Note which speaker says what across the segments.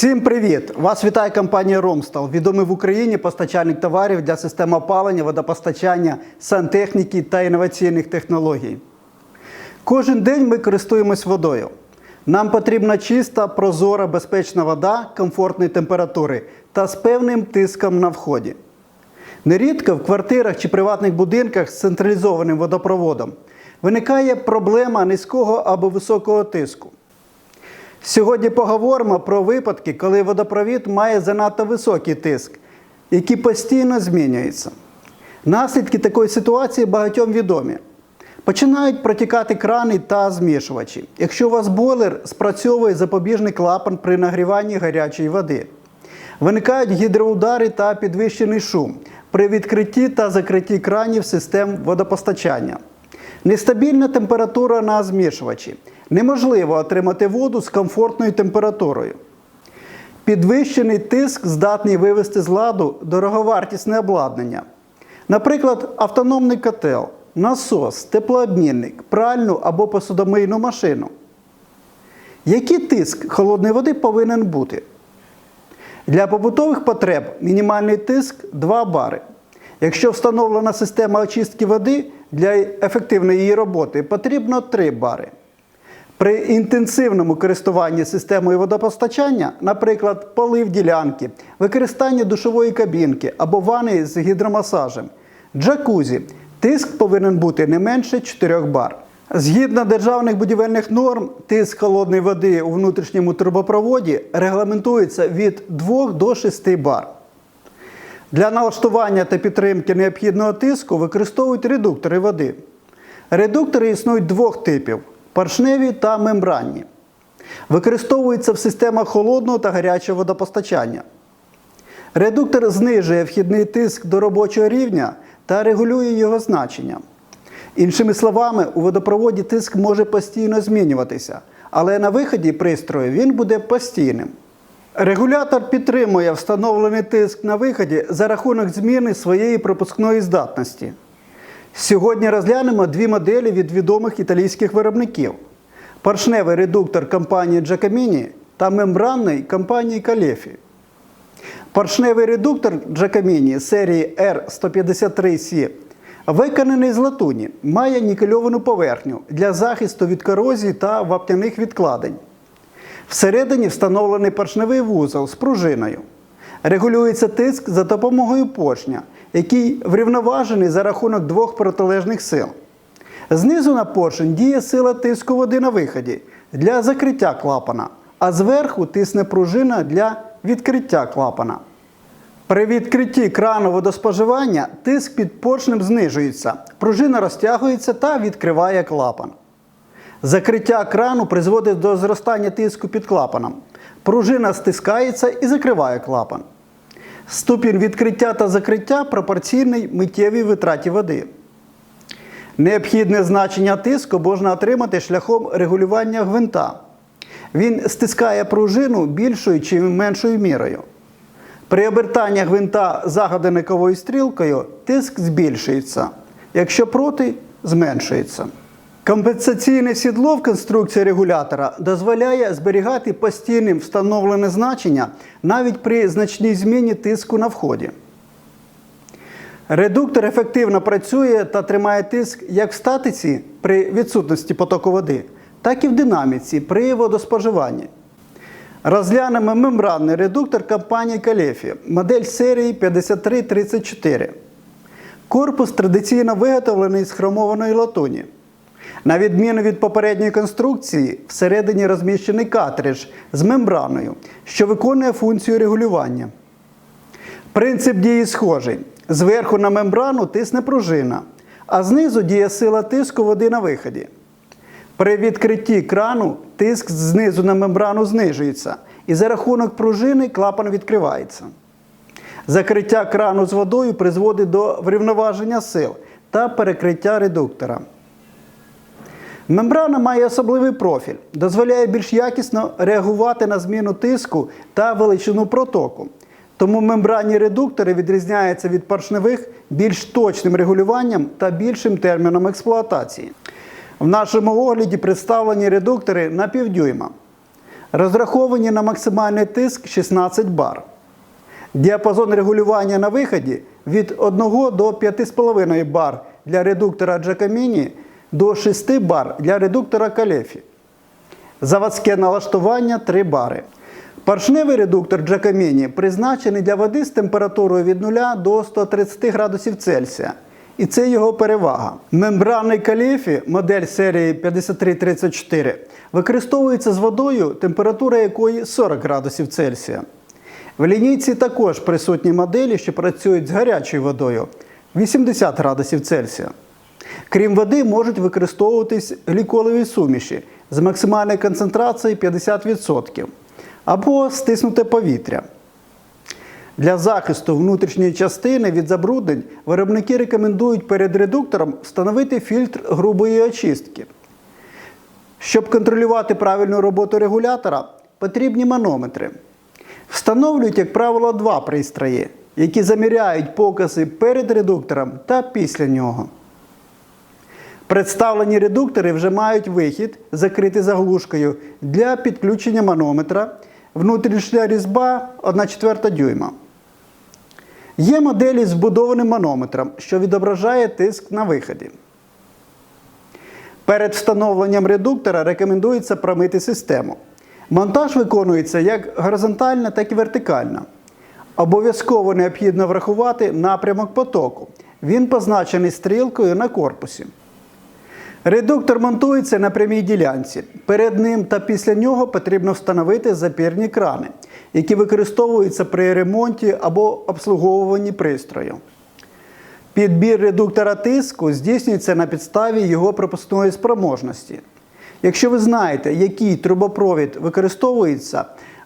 Speaker 1: Всім привіт! Вас вітає компанія Ромстал, відомий в Україні постачальник товарів для систем опалення, водопостачання, сантехніки та інноваційних технологій. Кожен день ми користуємось водою. Нам потрібна чиста, прозора, безпечна вода комфортної температури та з певним тиском на вході. Нерідко в квартирах чи приватних будинках з централізованим водопроводом виникає проблема низького або високого тиску. Сьогодні поговоримо про випадки, коли водопровід має занадто високий тиск, який постійно змінюється. Наслідки такої ситуації багатьом відомі. Починають протікати крани та змішувачі, якщо у вас бойлер спрацьовує запобіжний клапан при нагріванні гарячої води. Виникають гідроудари та підвищений шум при відкритті та закритті кранів систем водопостачання. Нестабільна температура на змішувачі. Неможливо отримати воду з комфортною температурою. Підвищений тиск здатний вивести з ладу дороговартісне обладнання. Наприклад, автономний котел, насос, теплообмінник, пральну або посудомийну машину. Який тиск холодної води повинен бути? Для побутових потреб мінімальний тиск 2 бари. Якщо встановлена система очистки води для ефективної її роботи, потрібно 3 бари. При інтенсивному користуванні системою водопостачання, наприклад, полив ділянки, використання душової кабінки або ванни з гідромасажем, джакузі, тиск повинен бути не менше 4 бар. Згідно державних будівельних норм, тиск холодної води у внутрішньому трубопроводі регламентується від 2 до 6 бар. Для налаштування та підтримки необхідного тиску використовують редуктори води. Редуктори існують двох типів поршневі та мембранні. Використовуються в системах холодного та гарячого водопостачання. Редуктор знижує вхідний тиск до робочого рівня та регулює його значення. Іншими словами, у водопроводі тиск може постійно змінюватися, але на виході пристрою він буде постійним. Регулятор підтримує встановлений тиск на виході за рахунок зміни своєї пропускної здатності. Сьогодні розглянемо дві моделі від відомих італійських виробників: поршневий редуктор компанії Giacomini та мембранний компанії Калефі. Поршневий редуктор Giacomini серії R153C виконаний з латуні, має нікельовану поверхню для захисту від корозії та вапняних відкладень. Всередині встановлений поршневий вузол з пружиною. Регулюється тиск за допомогою поршня, який врівноважений за рахунок двох протилежних сил. Знизу на поршень діє сила тиску води на виході для закриття клапана, а зверху тисне пружина для відкриття клапана. При відкритті крану водоспоживання тиск під поршнем знижується, пружина розтягується та відкриває клапан. Закриття крану призводить до зростання тиску під клапаном. Пружина стискається і закриває клапан. Ступінь відкриття та закриття пропорційний миттєвій витраті води. Необхідне значення тиску можна отримати шляхом регулювання гвинта. Він стискає пружину більшою чи меншою мірою. При обертанні гвинта за стрілкою тиск збільшується, якщо проти зменшується. Компенсаційне сідло в конструкції регулятора дозволяє зберігати постійним встановлене значення навіть при значній зміні тиску на вході. Редуктор ефективно працює та тримає тиск як в статиці при відсутності потоку води, так і в динаміці при водоспоживанні. Розглянемо мембранний редуктор компанії Калефі, модель серії 5334. Корпус традиційно виготовлений з хромованої латуні. На відміну від попередньої конструкції, всередині розміщений картридж з мембраною, що виконує функцію регулювання. Принцип дії схожий. Зверху на мембрану тисне пружина, а знизу діє сила тиску води на виході. При відкритті крану тиск знизу на мембрану знижується, і за рахунок пружини клапан відкривається. Закриття крану з водою призводить до врівноваження сил та перекриття редуктора. Мембрана має особливий профіль, дозволяє більш якісно реагувати на зміну тиску та величину протоку. Тому мембранні редуктори відрізняються від поршневих більш точним регулюванням та більшим терміном експлуатації. В нашому огляді представлені редуктори на півдюйма. Розраховані на максимальний тиск 16 бар. Діапазон регулювання на виході від 1 до 5,5 бар для редуктора Giacomini до 6 бар для редуктора Калефі. Заводське налаштування 3 бари. Поршневий редуктор Giacomini призначений для води з температурою від 0 до 130 градусів Цельсія. І це його перевага. Мембранний каліфі, модель серії 5334, використовується з водою, температура якої 40 градусів Цельсія. В лінійці також присутні моделі, що працюють з гарячою водою 80 градусів Цельсія. Крім води, можуть використовуватись гліколові суміші з максимальною концентрацією 50% або стиснуте повітря. Для захисту внутрішньої частини від забруднень виробники рекомендують перед редуктором встановити фільтр грубої очистки. Щоб контролювати правильну роботу регулятора, потрібні манометри. Встановлюють, як правило, два пристрої, які заміряють покази перед редуктором та після нього. Представлені редуктори вже мають вихід, закритий заглушкою, для підключення манометра, внутрішня різьба 1,4 дюйма. Є моделі з вбудованим манометром, що відображає тиск на виході. Перед встановленням редуктора рекомендується промити систему. Монтаж виконується як горизонтально, так і вертикально. Обов'язково необхідно врахувати напрямок потоку. Він позначений стрілкою на корпусі. Редуктор монтується на прямій ділянці. Перед ним та після нього потрібно встановити запірні крани, які використовуються при ремонті або обслуговуванні пристрою. Підбір редуктора тиску здійснюється на підставі його пропускної спроможності. Якщо ви знаєте, який трубопровід використовується,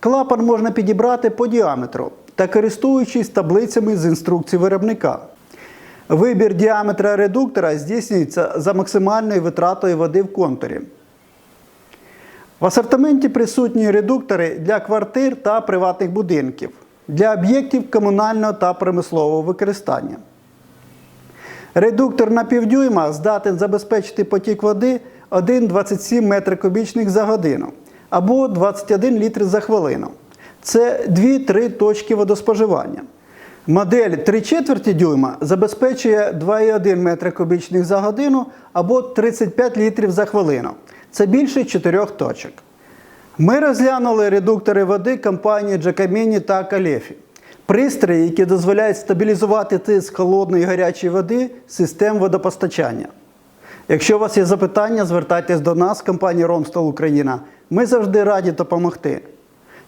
Speaker 1: клапан можна підібрати по діаметру та користуючись таблицями з інструкцій виробника. Вибір діаметра редуктора здійснюється за максимальною витратою води в контурі. В асортименті присутні редуктори для квартир та приватних будинків, для об'єктів комунального та промислового використання. Редуктор на півдюйма здатен забезпечити потік води 1,27 метри кубічних за годину або 21 літр за хвилину. Це 2-3 точки водоспоживання. Модель 3 четверті дюйма забезпечує 2,1 метра кубічних за годину або 35 літрів за хвилину. Це більше 4 точок. Ми розглянули редуктори води компанії Giacomini та Калефі. Пристрої, які дозволяють стабілізувати тиск холодної і гарячої води систем водопостачання. Якщо у вас є запитання, звертайтесь до нас, компанії Ромстол Україна. Ми завжди раді допомогти.